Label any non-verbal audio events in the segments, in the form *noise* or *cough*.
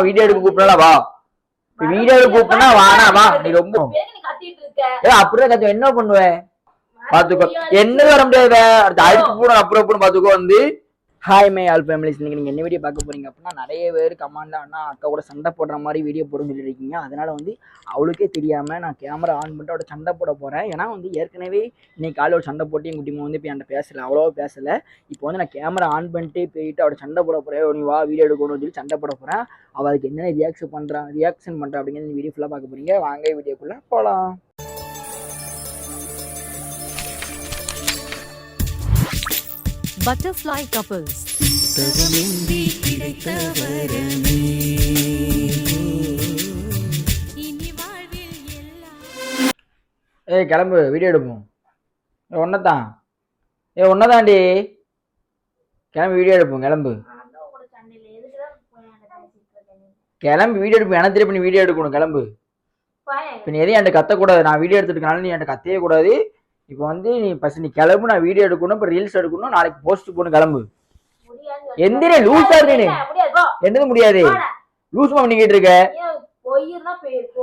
Video எடுக்க கூப்பிடல வா. வீடியோ எடுக்க கூப்பிடனா வானா வா. நீ ரொம்ப ஏ அப்படிதான் கத்து என்ன பண்ணுவ? பாத்துக்கோ. என்ன வர முடியாது அடுத்து அடிச்சு போட அப்புறம் அப்புறம் பாத்துக்கோ வந்து. ஹாய் மை ஆல் ஃபேமிலிஸ் நீங்கள் நீங்கள் என்ன வீடியோ பார்க்க போறீங்க அப்படின்னா நிறைய பேர் கமாண்ட் அண்ணா அக்கா கூட சண்டை போடுற மாதிரி வீடியோ போட சொல்லியிருக்கீங்க. அதனால் வந்து அவளுக்கே தெரியாமல் நான் கேமரா ஆன் பண்ணிட்டு அவட சண்டை போட போகிறேன் ஏன்னா வந்து ஏற்கனவே இன்னைக்கு காலையில் ஒரு சண்டை போட்டு என் குட்டிமா வந்து இப்போ என்கிட்ட பேசலை அவ்வளோவா பேசலை. இப்போ வந்து நான் கேமரா ஆன் பண்ணிட்டு போயிட்டு அவட சண்டை போட போகிறேன் நீ வா வீடியோ எடுக்கணும்னு சொல்லி சண்டை போட போகிறேன் அவளுக்கு அதுக்கு என்னென்ன ரியாக்ஷன் பண்ணுறான் ரியாக்ஷன் பண்ணுறான் அப்படிங்கிறது வீடியோ ஃபுல்லாக பார்க்க போறீங்க. வாங்க வீடியோக்குள்ளே போகலாம் Butterfly couples. இனி வாழ்வில் எல்லாம். ஏய் கிளம்பு வீடியோ எடுப்போம். ஏ ஒன்னதான் ஏ ஒன்னதாண்டி. கிளம்பி வீடியோ எடுப்போம் கிளம்பு? கிளம்பி வீடியோ எடுப்போம் எனக்கு தெரியும் நீ வீடியோ எடுக்கணும் கிளம்பு. இப்போ நீ எதையும் என்கிட்ட கத்தக்கூடாது. நான் வீடியோ எடுத்துட்டுனால நீ என்கிட்ட கத்தவே கூடாது. இப்போ வந்து நீ ஃபஸ்ட் நீ கிளம்பு நான் வீடியோ எடுக்கணும் இப்போ ரீல்ஸ் எடுக்கணும் நாளைக்கு போஸ்ட் போடணும் கிளம்பு எந்திரி லூசா இருக்கு. என்னது முடியாது. லூஸ் பண்ணிக்கிட்டு இருக்க.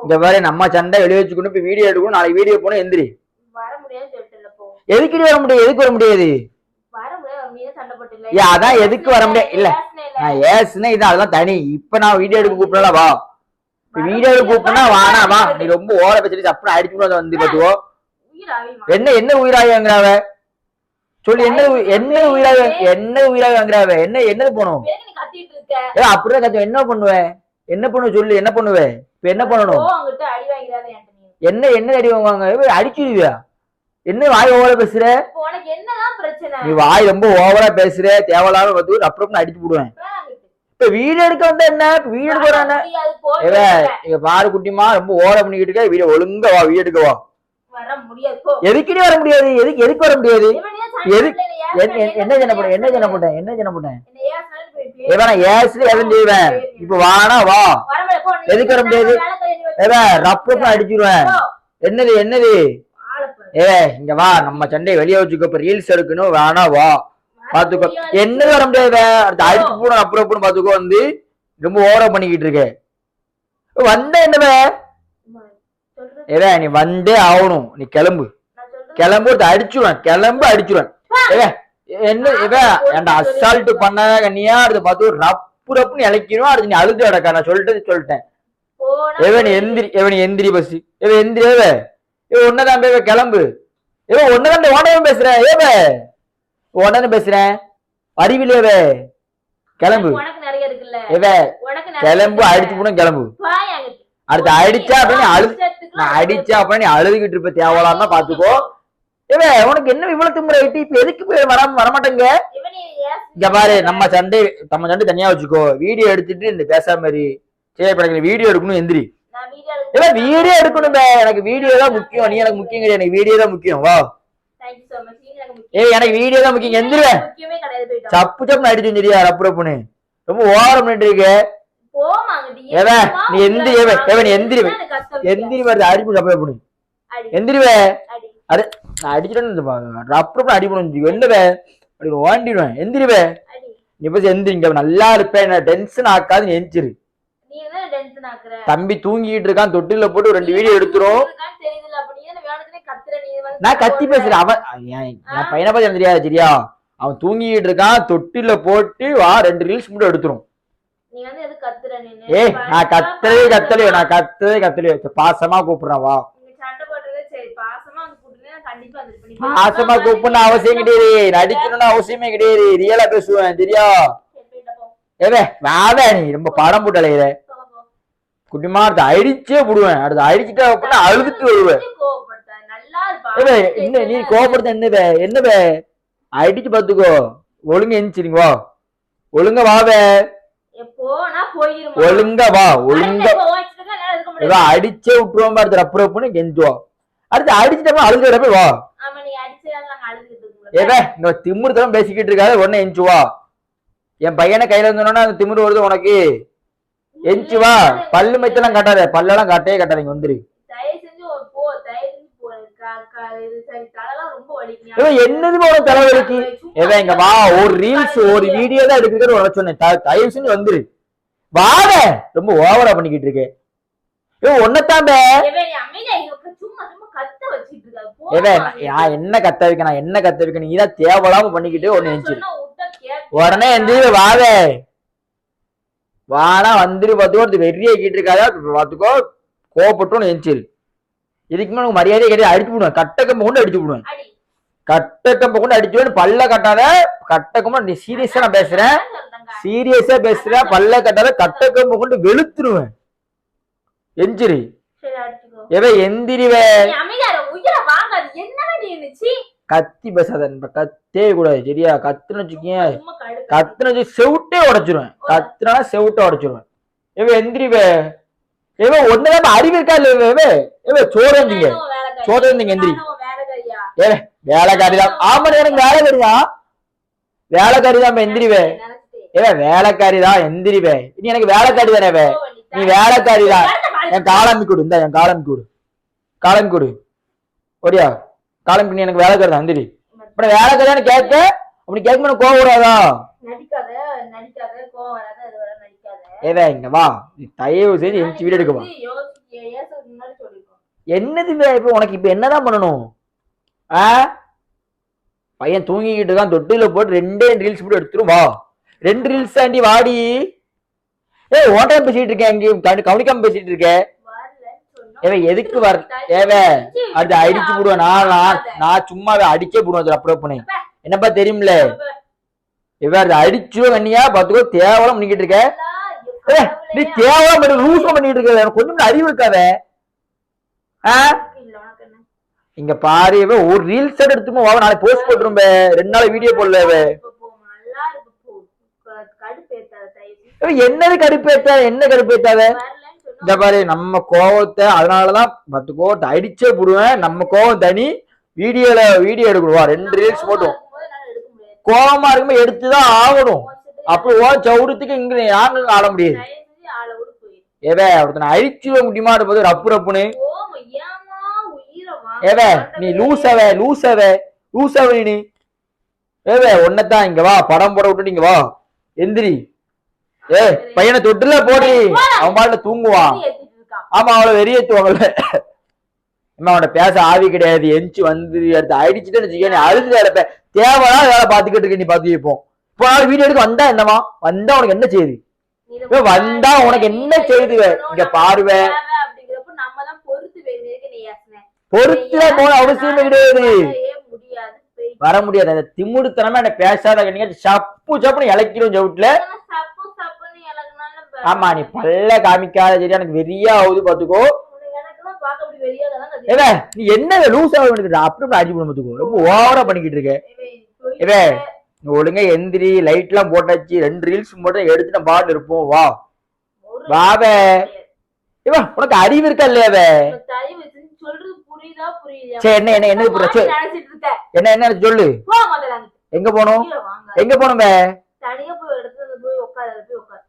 இந்த மாதிரி நம்ம சண்டை வெளியே வச்சுக்கணும் இப்போ வீடியோ எடுக்கணும் நாளைக்கு வீடியோ போகணும் எந்திரி. எதுக்கு வர முடியாது எதுக்கு வர முடியாது அதான் எதுக்கு வர முடியாது? இல்ல. நான் ஏசுனா இது அதெல்லாம் தனி இப்போ நான் வீடியோ எடுக்க கூப்பிடல வா வீடியோ எடுக்க கூப்பிடனா வானா வா நீ ரொம்ப ஓர பேசிட்டு அப்புறம் அடிச்சு வந்து ஆவிமா. என்ன என்ன உயிராக வாங்குறாவ? சொல்லு என்ன என்ன உயிராக என்ன உயிராக வாங்குறாவ? என்ன என்னது இருக்க. ஏ அப்படிதான் கத்து என்ன பண்ணுவ? என்ன பண்ணுவ சொல்லு என்ன பண்ணுவ? இப்ப என்ன பண்ணணும். என்ன என்ன அடி வாங்குவாங்க? ஏய், அடிச்சிருவியா என்ன வாய் ஓவரா பேசுற? நீ வாய் ரொம்ப ஓவரா பேசுற தேவையில்லாம வந்து அப்புறம் அடிச்சு போடுவேன். இப்ப வீடியோ எடுக்க வந்தா என்ன? வீடியோ எடுக்க வர வரானே. இங்க பாரு குட்டிமா ரொம்ப ஓர பண்ணிக்கிட்டு இருக்க. வீடியோ ஒழுங்கா வா வீடியோ எடுக்க வா. எதுக்குடி வர முடியாது? எதுக்கு எதுக்கு வர முடியாது? என்ன- ஜன போட்டேன் என்ன ஜன போட்டேன் என்ன ஜன போட்டேன். ஏவா ஏசுல எதுவும் செய்வேன் இப்ப வானா வா. எதுக்கு வர முடியாது? ஏவா ரப்பு அடிச்சிருவேன். என்னது என்னது. ஏ இங்க வா நம்ம சண்டையை வெளியே வச்சுக்கோ. இப்ப ரீல்ஸ் எடுக்கணும் வேணா வா. பாத்துக்கோ. என்ன வர முடியாது அடுத்து அடிச்சு போன அப்புறம் பாத்துக்கோ வந்து ரொம்ப ஓரம் பண்ணிக்கிட்டு இருக்க. வந்த என்னவே ஏவே நீ வந்தே ஆகணும். நீ கிளம்பு. கிளம்பு அடிச்சுடுவேன் கிளம்பு அடிச்சுடுவேன் ஏவே என்ன இவ என்ட அசால்ட் பண்ண கண்ணியா அடுத்து பார்த்து ரப்பு ரப்புன்னு இழைக்கணும் அடுத்து நீ அழுது அடக்கா நான் சொல்லிட்டு சொல்லிட்டேன். நீ எந்திரி நீ எந்திரி பஸ் ஏவே எந்திரி ஏவே ஏவே ஒன்னதான் பேவே கிளம்பு. ஏவே ஒன்னதான் ஓனதான் பேசுறேன் ஏவே ஒன்னதான் பேசுறேன் அறிவிலேவே கிளம்பு. நிறைய கிளம்பு. அடிச்சு போன கிளம்பு. அடுத்து அடிச்சா அப்புறம் நீ அழு நான் அடிச்சா அப்புறம் நீ அழுதுகிட்டு இருப்ப தேவலாம பாத்துக்கோ ஏவே உனக்கு என்ன இவ்வளவு திமுறை ஆயிட்டு இப்ப எதுக்கு போய் வர வரமாட்டேங்க? இங்க பாரு நம்ம சண்டை நம்ம சண்டை தனியா வச்சுக்கோ. வீடியோ எடுத்துட்டு இந்த பேசாம மாதிரி சரி இப்ப எனக்கு வீடியோ எடுக்கணும் எந்திரி. நான் வீடியோ எடுக்கணுமே. எனக்கு வீடியோ தான் முக்கியம். நீ எனக்கு முக்கியம் கிடையாது எனக்கு வீடியோ தான் முக்கியம். வா. ஏய் எனக்கு வீடியோ தான் முக்கியம். போயிட்டோம் சப்பு சப்புன்னு அடிச்சு வந்துரியா ரப்பு ரப்புன்னு ரொம்ப ஓரம் பண்ணிட்டு இருக்க நீ எந்திரி, ஏவே, நான் நீ எந்திரி. எந்திரி வருது அடிப்பு ரப்புன்னு அடி, எந்திரிவே. அடி. நான் அடிச்சிட்டேன்னு ரப்பு ரப்புன்னு அடிப்பணும் என்னவே? அப்படி ஓண்டிடுவேன். எந்திரிவே. அடி. நீ பஸ் எந்திரிங்க நல்லா இருப்பேன். என்ன டென்ஷன் ஆக்காது எந்திரு. தம்பி தூங்கிட்டு இருக்கான். தொட்டில போட்டு ரெண்டு வீடியோ எடுத்துரும். நான் கத்தி பேசுறேன். அவன் என் பையனை எனக்கு தெரியாது சரியா? அவன் தூங்கிட்டு இருக்கான். தொட்டில போட்டு வா. ரெண்டு ரீல்ஸ் மட்டும் எடுத்துரும். ஏய் நான் கத்தவே கத்தலையோ நான் கத்தவே கத்தலையோ பாசமா கூப்பிடுறேன் வா. பாசமா கூப்பிடணும் அவசியம் கிடையாது. நடிக்கணும்னு அவசியமே கிடையாது. ரியலா பேசுவேன் போ. ஏவே வாவே நீ ரொம்ப படம் போட்டு அலையிற. குட்டிமா அடுத்து அடிச்சே விடுவேன். அடுத்து அடிச்சுட்டு அப்படின்னா அழுதுட்டு வருவேன். என்ன நீ கோபப்படுத்த என்னவே என்னவே அடிச்சு பாத்துக்கோ ஒழுங்கா எந்திரிங்க வா. ஒழுங்கா வாவே? ஒழுங்கா வா ஒழுங்கா. அடுத்த. இவன் அடிச்சே விட்டுருவான் பாரு ரப்பு ரப்புன்னு கெஞ்சுவா. அடுத்து அடிச்சுட்டப்ப வா. நாங்க அழுதுகிட்டு இருக்கோம்ல. ஏவே இந்த திமிருத்தெல்லாம் பேசிக்கிட்டு இருக்காது உடனே எஞ்சி வா. என் பையனை கையில இருந்தோன்னா அந்த திமிரு வருது உனக்கு. எஞ்சி வா. பல்லு மைத்தெல்லாம் காட்டாத பல்லெல்லாம் காட்டவே காட்டாதீங்க வந்துரு. என்னது உனக்கு தலைவலிக்கு ஏவே இங்க வா ஒரு ரீல்ஸ் ஒரு வீடியோ தான் எடுக்கிறது உனக்கு சொன்னேன். தயவு செஞ்சு வந்துரு. வாட ரொம்ப ஓவரா பண்ணிக்கிட்டு இருக்கு ஏ ஒன்னதான் பே. இவன் நீ அமைதியா இருக்க, சும்மா சும்மா கத்த வச்சிட்டு இருக்க. போ ஏவே மா, நான் என்ன கத்த வைக்க நான் என்ன கத்த வைக்க நீ தான் தேவையில்லாம பண்ணிக்கிட்டு ஒண்ணு நான் நினைச்சு உடனே எந்திரி வாவே. வாடா வந்துரு பார்த்துக்கோ. ஒருத்தர் வெறிய கீட்டு இருக்காதா பார்த்துக்கோ. கோவப்பட்டு எந்திரிச்சிரு இதுக்கு மேல மரியாதையை கேட்டு அடிச்சு விடுவேன் கட்டக்கம்பு கொண்டு அடிச்சு விடுவேன். கட்டக்கம்பு கொண்டு அடிச்சு விடுவேன் பல்ல கட்டாத கட்டக்கம்பு நீ சீரியஸா நான் பேசுறேன். சீரியஸா பேசுறேன் பல்ல கட்டாத கட்டக்கம்பு கொண்டு வெளுத்துருவேன். எந்திரி. சரி, அடிச்சுக்கோ. எவே எந்திரிவே? கத்தி பேசாத கத்தே கூடாது சரியா? கத்துன்னு வச்சுக்கேன் சும்மா கடுக்க. கத்துன வச்சு செவுட்டே உடைச்சிருவேன். கத்துனா செவுட்டே உடைச்சிருவேன். இவ எந்திரிவே. இவ ஒண்ணுதான் அறிவு இருக்கா இல்ல இவ இவ சோறு இருந்தீங்க எந்திரி. வேலைக்காரியா? வேலைக்காரி தான். ஆமா எனக்கு வேலைக்காரி தான் வேலைக்காரி தான் எந்திரிவே. ஏ வேலைக்காரி தான் எந்திரிவே. நீ எனக்கு வேலைக்காரி தானே இவ. போ, நீ வேலைக்காரி தான். என் காலம்பி கொடு இந்த என் காலம்பி கொடு. காலம்பி கொடு. ஒடியா காலம்பி நீ எனக்கு வேலைக்காரி தான். எந்திரி. இப்ப வேலைக்காரியான்னு கேட்க அப்படி கேட்க கோவம் வராத? ஏவே இங்க வா. நீ தயவு செஞ்சு எந்திரிச்சு வீடு எடுக்க வா. என்னது இப்ப உனக்கு இப்ப என்னதான் பண்ணணும்? ஆ? பையன் தூங்கிக்கிட்டு இருக்கான் தொட்டில போட்டு ரெண்டே ரீல்ஸ் போட்டு எடுத்துரும் வா. ரெண்டு ரீல்ஸ் தாண்டி வாடி. ஏய் ஓட்டம் பேசிட்டு இருக்கேன் எங்கேயும் கவனிக்காம பேசிட்டு இருக்கேன் வரலன்னு ஏவே எதுக்கு வர ஏவே அது அடிச்சு போடுவேன். நான் நான் நான் சும்மாவே அடிச்சே போடுவேன் அதுல அப்ரோட் பண்ணி என்னப்பா தெரியும்ல? இவ அது அடிச்சும் கண்ணியா பாத்துக்கோ தேவலாம் பண்ணிக்கிட்டு இருக்க. நீ தேவலாம் பண்ணி பண்ணிட்டு இருக்க. கொஞ்சம் அறிவு இருக்காத. ஆ? இங்க பாரு இவ ஒரு ரீல்ஸ் எடுத்துமோ வா நாளைக்கு போஸ்ட் போட்டுரும். ரெண்டு நாள் வீடியோ போடல இவ. நல்லா இருக்கு போ க- கடுப்பேத்தாத தயவு செஞ்சு. இவ என்னது கடுப்பேத்தாத என்ன கடுப்பேத்தாத இந்த பாரு நம்ம கோவத்தை அதனாலதான் பத்து கோவத்தை அடிச்சே போடுவேன் நம்ம கோவம் தனி வீடியோல வீடியோ எடுக்கணும் வா, ரெண்டு ரீல்ஸ் போட்டும். கோவமா இருக்கும்போது எடுத்துதான் ஆகணும் அப்படி ஓ சவுடத்துக்கு இங்க யாருங்க ஆட முடியாது. ஏவே ஒருத்தனை அழிச்சுவ முடியுமா போது ரப்பு ரப்புன்னு ஏவே. நீ லூசவே லூசவே லூசவே நீ ஏவே ஒன்னதான் இங்க வா படம் போட விட்டு இங்க வா எந்திரி ஏ பையனை தொட்டுல போடி அவன் பாட்டுல தூங்குவான். ஆமா அவளை வெறியேத்துவாங்கல்ல அம்மா அவனை பேச ஆவி கிடையாது எஞ்சி வந்து எடுத்து அடிச்சுட்டு வச்சுக்க நீ அழுது கிடப்ப தேவையான வேலை பாத்துக்கிட்டு இருக்க நீ பாத்து வைப்போம் இப்போ நாள் வீடியோ எடுக்க வந்தா என்னமா வந்தா உனக்கு என்ன செய்யுது வந்தா உனக்கு என்ன செய்யுது? இங்க பாருவே. தேவை அப்படிங்கிறப்ப நம்ம தான் பொறுத்து வேணும் எதுக்கு நீ ஏசுன? பொறுத்துல போன அவசியமே கிடையாது. வர முடியாது. அந்த திமுடுத்தனமா என்ன பேசாத நீங்க சப்பு சப்புன்னு இலக்கிடும் சவுட்ல ஆமா நீ பல்ல காமிக்காத சரி எனக்கு வெறியா ஆகுது பாத்துக்கோ. ஏவே நீ என்ன லூஸ் ஆக வேண்டியது அப்படி அடிச்சு போட பாத்துக்கோ. ரொம்ப ஓவரா பண்ணிக்கிட்டு இருக்க. இவே நீ ஒழுங்கா எந்திரி லைட் எல்லாம் போட்டாச்சு ரெண்டு ரீல்ஸ் மட்டும் எடுத்துட்டு பாட்டு இருப்போம். வா. வாவே. இவன் உனக்கு அறிவு இருக்கா இல்லையாவே புரியுதா புரியலையா? சரி என்ன என்ன என்னது புரிய சொல்லு. என்ன என்ன சொல்லு. எங்க வாங்க எங்க வே தனியா போய் இடத்துல போய் உட்காரு போய் உட்காரு.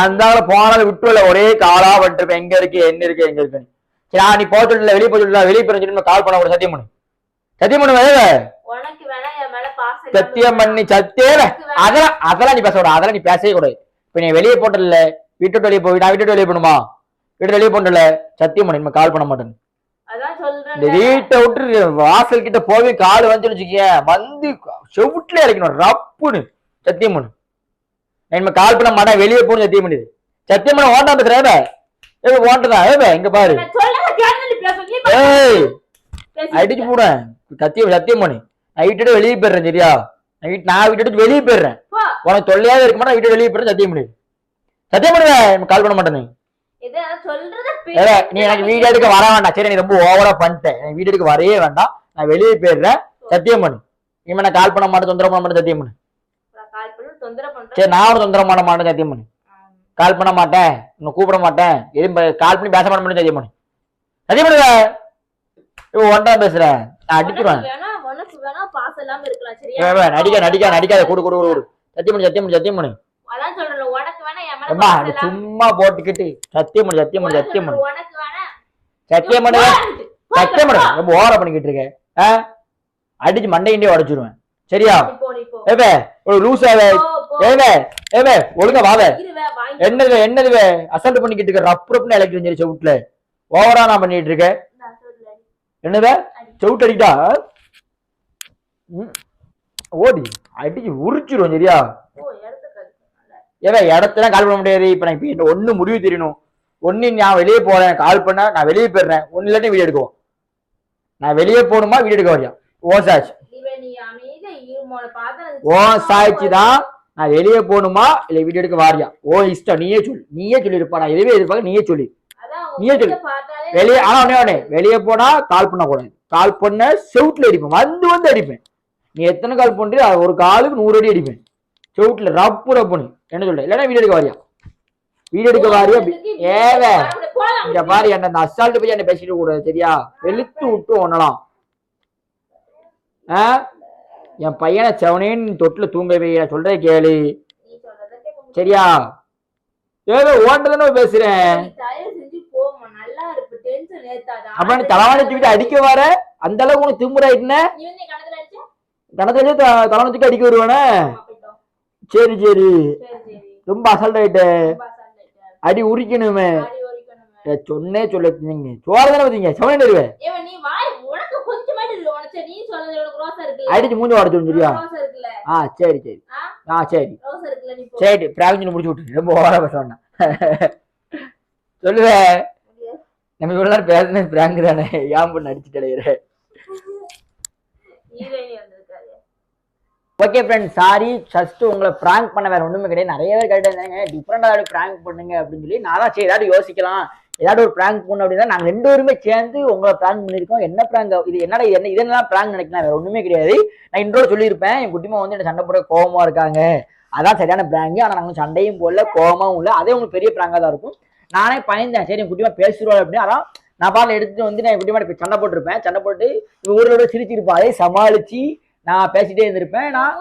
அந்த ஆளு போனதை விட்டுல ஒரே காலா வந்துருப்பேன். எங்க இருக்கு என்ன இருக்கு எங்க இருக்கு சரி நீ போக சொல்லல வெளியே போக சொல்லல வெளியே போய் சொல்லி கால் பண்ண கூட சத்தியம் பண்ணு சத்தியம் பண்ணு வேற? உனக்கு வேணா என் மேல பாசம் சத்தியம் பண்ணி சத்தியே அதெல்லாம் அதெல்லாம் நீ பேச கூடாது அதெல்லாம் நீ பேசவே கூடாது. இப்ப நீ வெளியே போட்டல வீட்டு வெளியே போய் நான் வீட்டு வெளியே போகணுமா? வீட்டு வெளியே போட்டல சத்தியம் பண்ணு கால் பண்ண மாட்டேன் இந்த வீட்டை விட்டு வாசல் கிட்ட போவே கால் வந்து வச்சுக்கேன் வந்து செவுட்ல இறக்கணும் ரப்புன்னு சத்தியம் பண்ணு இனிமே கால் பண்ண மாட்டேன் வெளியே போகணும் சத்தியம் பண்ணிடு சத்தியம் பண்ண ஓண்டா பேசுறேன் ஏ ஓண்டதான் ஏ இங்க பாரு. ஏய் அடிச்சு இருக்க. போடுவேன் சத்தியம் சத்தியம் பண்ணு நான் வீட்டோட வெளியே போயிடுறேன் சரியா? நான் வீட்டு நான் வீட்டை வெளியே போயிடுறேன். உனக்கு தொல்லையாவே இருக்க மாட்டேன் வீட்டை வெளியே போயிடுறேன் சத்தியம் பண்ணு சத்தியம் பண்ணுவேன் கால் பண்ண மாட்டேன் நீ எனக்கு வீடியோ எடுக்க வர வேண்டாம். சரி நீ ரொம்ப ஓவரா பண்ணிட்டேன் வீடியோ எடுக்க வரவே வேண்டாம். நான் வெளியே போயிடுறேன். சத்தியம் பண்ணு. இனிமே நான் கால் பண்ண மாட்டேன் தொந்தரவு பண்ண மாட்டேன் சத்தியம் பண்ணு. சரி நான் ஒரு தொந்தரவு பண்ண மாட்டேன் சத்தியம் பண்ணு. கால் பண்ண மாட்டேன் உன்னை கூப்பிட மாட்டேன். எதுவும் கால் பண்ணி பேச மாட்டேன் சத்தியம் பண்ணு. சத்தியம் பண்ணுவ இப்போ ஒன்றா பேசுறேன். நான் அடிச்சிருவேன். நடிக்க நடிக்க நடிக்காத. கொடு கொடு கொடு கொடு. சத்தியம் பண்ணு சத்தியம் பண்ணு சத்தியம் பண்ணு அதான் சொல்றேன் உனக்கு வேணா என் மேல அம்மா சும்மா போட்டுக்கிட்டு சத்தியம் பண்ணு சத்தியம் பண்ணு சத்தியம் பண்ணு சத்தியம் பண்ணு சத்தியம் பண்ணு ரொம்ப ஓவரா பண்ணிக்கிட்டு இருக்க. ஆ? அடிச்சு மண்டையிண்டே உடைச்சிருவேன். சரியா? ஏப்பே ஒரு லூசாவே ஏவே ஏவே ஒழுங்கா வாவே என்னது என்னது வே? அசல்ட் பண்ணிக்கிட்டு இருக்க ரப்பு ரப்புன்னு எலக்ட்ரிக் சொல்லி செவுட்ல ஓவரா நான் பண்ணிட்டு இருக்கேன். என்னது செவுட்டு அடிக்கிட்டா? ஓடி அடிச்சு உரிச்சிரும் சரியா? ஓ இடத்த கழிச்சு ஏவே இடத்துல கால் பண்ண முடியாது. இப்ப நான் இப்ப ஒண்ணு முடிவு தெரியணும். ஒண்ணு நான் வெளியே போறேன். கால் பண்ணா நான் வெளியே போயிடுறேன். ஒண்ணு இல்லாட்டி வீடியோ எடுக்குவோம் நான் வெளியே போகணுமா வீடியோ எடுக்க வரியா? ஓ சாட்சி ஓ சாட்சி. தான். நான் வெளியே போகணுமா இல்ல வீடியோ எடுக்க வாரியா? ஓ இஷ்டம். நீயே சொல்லு. நீயே சொல்லிருப்பா நான் எதுவே எதிர்பார்க்க நீயே சொல்லு. நீயே சொல்லு. வெளியே ஆனா ஒண்ணே ஒண்ணே வெளியே போனா கால் பண்ண கூடாது கால் பண்ண செவுட்ல அடிப்பேன். வந்து வந்து அடிப்பேன். நீ எத்தனை கால் பண்றியோ அது ஒரு காலுக்கு நூறு அடி அடிப்பேன். செவுட்ல ரப்பு ரப்புன்னு என்ன சொல்ற? இல்லைன்னா வீடியோ எடுக்க வாரியா? வீடியோ எடுக்க வாரியா? ஏவே. இங்க பாரு என்ன இந்த அசால்ட்டு போய் என்ன பேசிட்டு கூடாது சரியா? வெளுத்து விட்டு ஒண்ணலாம் ஆ? என் பையனை செவனேன்னு தொட்டில தூங்க வை நான் சொல்றதை கேளு. சரியா? ஏதோ ஓட்டதானே பேசுறேன். அப்ப நீ தலைவாணி தூக்கிட்டு அடிக்க வர? அந்த அளவுக்கு உனக்கு திமுறாயிட்டுன? கணத்துல தலைவாணி தூக்கி அடிக்க வருவானே. சரி சரி. ரொம்ப அசால்ட் ஆயிட்ட. அடி உரிக்கணுமே. சொன்னே சொல்லுங்க சோழ தானே பார்த்தீங்க செவனே தருவேன் அடிச்சு மூஞ்சி உடச்சு இருக்குல்ல? ஆ சரி சரி. ஆ? சரி. சரி பிராக்ஜன் முடிச்சு விட்டு ரொம்ப ஓவரா பேச *laughs* சொல்லுவேன் நம்ம இவ்வளவு நேரம் பேசுனது பிராங்க் தானே. ஏன் பண்ண ஹீரோயினி வந்திருக்காரு ஓகே ஃப்ரெண்ட் சாரி ஜஸ்ட் உங்களை ப்ராங்க் பண்ண வேற ஒன்றுமே கிடையாது. நிறைய பேர் கேட்டு இருந்தாங்க. டிஃப்ரெண்டா ஏதாவது ப்ராங்க் பண்ணுங்க அப்படின்னு சொல்லி நான் தான் சரி ஏதாவது யோசிக்கலாம். ஏதாவது ஒரு ப்ராங்க் பண்ணு அப்படின்னா நாங்கள் ரெண்டு பேருமே சேர்ந்து உங்களை ப்ராங்க் பண்ணியிருக்கோம். என்ன ப்ராங்க் இது என்னடா இது என்ன இதெல்லாம் பிராங்க் நினைக்கலாம். வேற ஒன்றுமே கிடையாது. நான் இன்றோட சொல்லியிருப்பேன். என் குட்டிமா வந்து என்ன சண்டை போட கோபமாக இருக்காங்க. அதான் சரியான பிராங்க் ஆனால் நாங்கள் சண்டையும் போடல கோபமாகவும் இல்லை. அதே உங்களுக்கு பெரிய பிராங்கா தான் இருக்கும். நானே பயந்தேன். சரி என் குட்டிமா பேசிடுவாள் அப்படின்னு. அதான் நான் பாட்டில் எடுத்துட்டு வந்து நான் என் குட்டிமா சண்டை போட்டிருப்பேன். சண்டை போட்டு ஊரில் சிரிச்சிருப்பா. அதே சமாளித்து நான் பேசிட்டே இருந்திருப்பேன். நான்.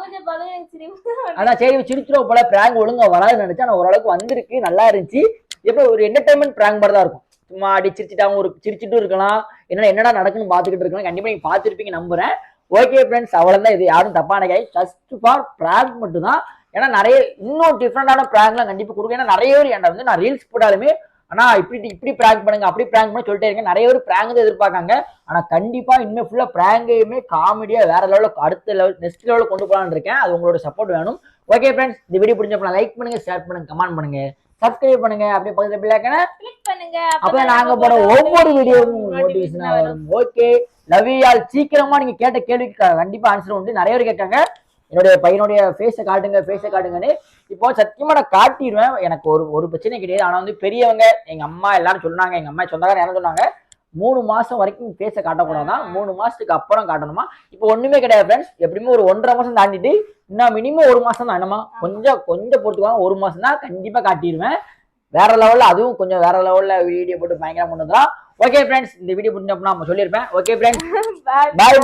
அதான் சரி சிரிச்சிரும் போல பிராங்க் ஒழுங்கா வராதுன்னு நினைச்சா நான் ஓரளவுக்கு வந்திருக்கு நல்லா இருந்துச்சு. எப்போ ஒரு என்டர்டைன்மெண்ட் பிராங்க் மாதிரி தான் இருக்கும். சும்மா அடி சிரிச்சிட்டாங்க ஒரு சிரிச்சிட்டும் இருக்கலாம். என்ன என்னடா நடக்குன்னு பார்த்துக்கிட்டு இருக்கலாம். கண்டிப்பா நீங்க பார்த்துருப்பீங்க நம்புறேன். ஓகே ஃப்ரெண்ட்ஸ் அவ்வளவுதான். இது யாரும் தப்பா நினைக்காது ஜஸ்ட் ஃபார் பிராங்க் மட்டும் தான் ஏன்னா நிறைய இன்னும் டிஃப்ரெண்டான பிராங்க்லாம் கண்டிப்பா கொடுக்கும். ஏன்னா நிறைய பேர் என்கிட்ட வந்து நான் ரீல்ஸ் போட்டாலுமே ஆனா இப்படி இப்படி பிராங்க் பண்ணுங்க அப்படி பிராங்க் பண்ண சொல்லிட்டே இருக்கேன் நிறைய பேர் பிராங்க் தான் எதிர்பார்க்காங்க. ஆனா கண்டிப்பா இனிமே ஃபுல்லா பிராங்கையுமே காமெடியா வேற லெவலுக்கு அடுத்த லெவல் நெக்ஸ்ட் லெவலுக்கு கொண்டு போலான்னு இருக்கேன். அது உங்களோட சப்போர்ட் வேணும். ஓகே ஃப்ரெண்ட்ஸ் இந்த வீடியோ பிடிச்சப்ப லைக் பண்ணுங்க ஷேர் பண்ணுங்க கமெண்ட் பண்ணுங்க. சப்ஸ்கிரைப் பண்ணுங்க அப்படியே பக்கத்துல பிள்ளைக்கான அப்ப நாங்க போற ஒவ்வொரு வீடியோவும் நோட்டிபிகேஷன் வரும். ஓகே லவ் ஆல் சீக்கிரமா நீங்க கேட்ட கேள்விக்கு கண்டிப்பா ஆன்சர் உண்டு. நிறைய பேர் கேட்காங்க. என்னுடைய பையனுடைய ஃபேஸை காட்டுங்க ஃபேஸை காட்டுங்கன்னு இப்போ சத்தியமா நான் காட்டிடுவேன். எனக்கு ஒரு ஒரு பிரச்சனை கிடையாது. ஆனா வந்து பெரியவங்க எங்க அம்மா எல்லாரும் சொன்னாங்க எங்க அம்மா சொந்தக்காரங்க என்ன சொன்னாங்க மூணு மாசம் வரைக்கும் ஃபேஸை காட்டக்கூடாதான் மூணு மாசத்துக்கு அப்புறம் காட்டணுமா? இப்போ ஒண்ணுமே கிடையாது ஃப்ரெண்ட்ஸ் எப்படியுமே ஒரு ஒன்றரை மாசம் தாண்டிட்டு இன்னும் மினிமம் ஒரு மாசம் தான். என்னமா கொஞ்சம் கொஞ்சம் பொறுத்துக்காங்க ஒரு மாசம் தான் கண்டிப்பா காட்டிடுவேன். வேற லெவல்ல அதுவும் கொஞ்சம் வேற லெவல்ல வீடியோ போட்டு பயங்கரமா கொண்டு வந்துடலாம் ஓகே ஃப்ரெண்ட்ஸ் இந்த வீடியோ முடிஞ்சப்போ நம்ம சொல்லியிருப்பேன். Okay friends. பாய் பாய்